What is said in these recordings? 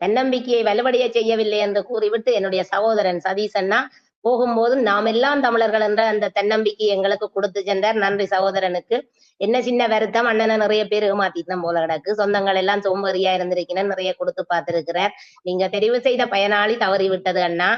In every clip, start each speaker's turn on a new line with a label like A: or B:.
A: தன்னம்பிக்கையை வலுவடைய செய்யவில்லை என்று கூறிவிட்டு என்னுடைய சகோதரன் சதீஷ் அண்ணா போகும்போது நாம் எல்லாம் தமிழர்கள் என்ற அந்த தன்னம்பிக்கை எங்களுக்கு கொடுத்து சென்றார். நன்றி சகோதரனுக்கு. என்ன சின்ன வருத்தம் அண்ணனை நிறைய பேர் ஏமாத்திட்டோம் போல கிடக்கு. சொந்தங்கள் எல்லாம் சோம்பேறியா இருந்திருக்கிறேன் நிறைய கொடுத்து பார்த்திருக்கிறார். நீங்க தெரிவு செய்த பயனாளி தவறிவிட்டது அண்ணா.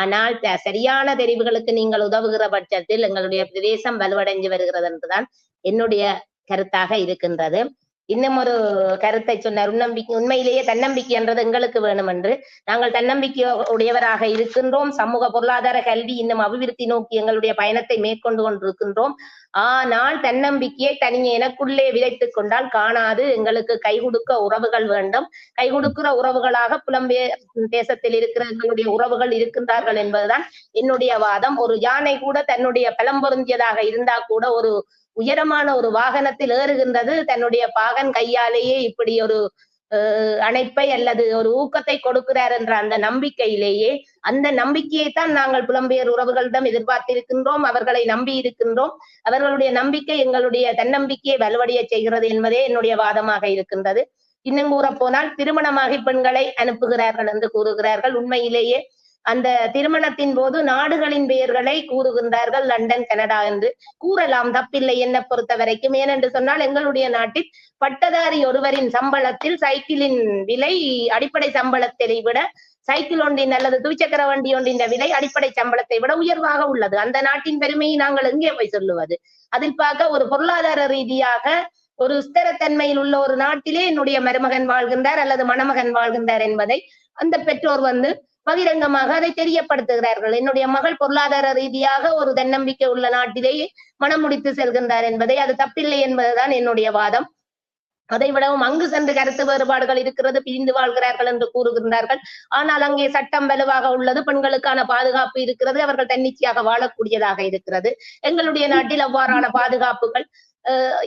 A: ஆனால் சரியான தெரிவுகளுக்கு நீங்கள் உதவுகிற பட்சத்தில் எங்களுடைய பிரதேசம் வலுவடைஞ்சு வருகிறது என்றுதான் என்னுடைய கருத்தாக இருக்கின்றது. இன்னும் ஒரு கருத்தை சொன்னார். உன்னம்பிக்கை உண்மையிலேயே தன்னம்பிக்கைன்றது எங்களுக்கு வேணும் என்று நாங்கள் தன்னம்பிக்கை உடையவராக இருக்கின்றோம். சமூக பொருளாதார கல்வி இன்னும் அபிவிருத்தி நோக்கி எங்களுடைய பயணத்தை மேற்கொண்டு கொண்டிருக்கின்றோம். ஆனால் தன்னம்பிக்கையை தனியே எனக்குள்ளே விதைத்துக் கொண்டால் காணாது. எங்களுக்கு கை கொடுக்க உறவுகள் வேண்டும். கை கொடுக்கிற உறவுகளாக புலம்பெயர் தேசத்தில் இருக்கிற எங்களுடைய உறவுகள் இருக்கின்றார்கள் என்பதுதான் என்னுடைய வாதம். ஒரு யானை கூட தன்னுடைய பலம் பொருந்தியதாக இருந்தா கூட ஒரு உயரமான ஒரு வாகனத்தில் ஏறுகின்றது தன்னுடைய பாகன் கையாலேயே இப்படி ஒரு அணைப்பை அல்லது ஒரு ஊக்கத்தை கொடுக்கிறார் என்ற அந்த நம்பிக்கையிலேயே அந்த நம்பிக்கையை தான் நாங்கள் புலம்பெயர் உறவுகளிடம் எதிர்பார்த்திருக்கின்றோம் அவர்களை நம்பி இருக்கின்றோம். அவர்களுடைய நம்பிக்கை எங்களுடைய தன்னம்பிக்கையை வலுவடைய செய்கிறது என்பதே என்னுடைய வாதமாக இருக்கின்றது. இன்னும் கூற போனால் திருமணமாகி பெண்களை அனுப்புகிறார்கள் என்று கூறுகிறார்கள். உண்மையிலேயே அந்த திருமணத்தின் போது நாடுகளின் பெயர்களை கூறுகின்றார்கள் லண்டன் கனடா என்று. கூறலாம் தப்பில்லை என்ன பொறுத்த வரைக்கும். ஏனென்று சொன்னால் எங்களுடைய நாட்டில் பட்டதாரி ஒருவரின் சம்பளத்தில் சைக்கிளின் விலை அடிப்படை சம்பளத்தை விட சைக்கிள் ஒன்றின் அல்லது துவிச்சக்கர வண்டி ஒன்றின் விலை அடிப்படை சம்பளத்தை விட உயர்வாக உள்ளது. அந்த நாட்டின் பெருமையை நாங்கள் எங்கே போய் சொல்லுவது? அதில் பார்க்க ஒரு பொருளாதார ரீதியாக ஒரு ஸ்திரத்தன்மையில் உள்ள ஒரு நாட்டிலே என்னுடைய மருமகன் வாழ்கின்றார் அல்லது மணமகன் வாழ்கின்றார் என்பதை அந்த பெற்றோர் வந்து பகிரங்கமாக அதை தெரியப்படுத்துகிறார்கள். என்னுடைய மகள் பொருளாதார ரீதியாக ஒரு தன்னம்பிக்கை உள்ள நாட்டிலேயே மனம் முடித்து செல்கின்றார் என்பதை அது தப்பில்லை என்பதுதான் என்னுடைய வாதம். அதை விடவும் அங்கு சென்று கருத்து வேறுபாடுகள் இருக்கிறது பிரிந்து வாழ்கிறார்கள் என்று கூறுகின்றார்கள். ஆனால் அங்கே சட்டம் வலுவாக உள்ளது பெண்களுக்கான பாதுகாப்பு இருக்கிறது அவர்கள் தன்னிச்சையாக வாழக்கூடியதாக இருக்கிறது. எங்களுடைய நாட்டில் அவ்வாறான பாதுகாப்புகள்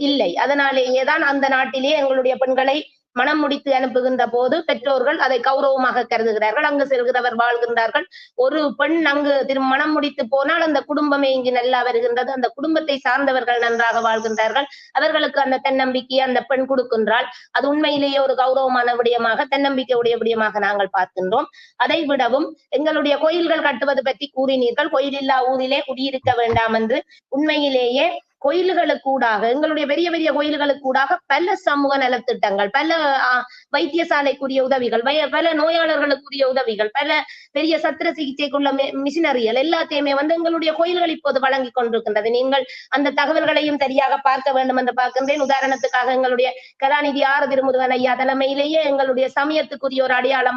A: இல்லை. அதனாலேயே தான் அந்த நாட்டிலே எங்களுடைய பெண்களை மனம் முடித்து அனுப்புகின்ற போது பெற்றோர்கள் அதை கௌரவமாக கருதுகிறார்கள். அங்கு செல்கிறவர் வாழ்கின்றார்கள். ஒரு பெண் அங்கு திரு மனம் முடித்து போனால் அந்த குடும்பமே இங்கு நல்லா வருகின்றது. அந்த குடும்பத்தை சார்ந்தவர்கள் நன்றாக வாழ்கின்றார்கள். அவர்களுக்கு அந்த தன்னம்பிக்கையை அந்த பெண் கொடுக்கின்றால் அது உண்மையிலேயே ஒரு கௌரவமான விடயமாக தன்னம்பிக்கை உடைய விடயமாக நாங்கள் பார்க்கின்றோம். அதை விடவும் எங்களுடைய கோயில்கள் கட்டுவது பற்றி கூறினீர்கள். கோயில் இல்லா ஊரிலே குடியிருக்க வேண்டாம் என்று உண்மையிலேயே கோயில்களுக்கூடாக எங்களுடைய பெரிய பெரிய கோயில்களுக்கூடாக பல சமூக நலத்திட்டங்கள் பல வைத்தியசாலைக்குரிய உதவிகள் பல நோயாளர்களுக்குரிய உதவிகள் பல பெரிய சத்திர சிகிச்சைக்குள்ள மி- மிஷினரிகள் எல்லாத்தையுமே வந்து எங்களுடைய கோயில்கள் இப்போது வழங்கி கொண்டிருக்கின்றது. நீங்கள் அந்த தகவல்களையும் சரியாக பார்க்க வேண்டும் என்று பார்க்கின்றேன். உதாரணத்துக்காக எங்களுடைய கலாநிதி ஆறு திருமுருகன் ஐயா தலைமையிலேயே எங்களுடைய சமயத்துக்குரிய ஒரு அடையாளம்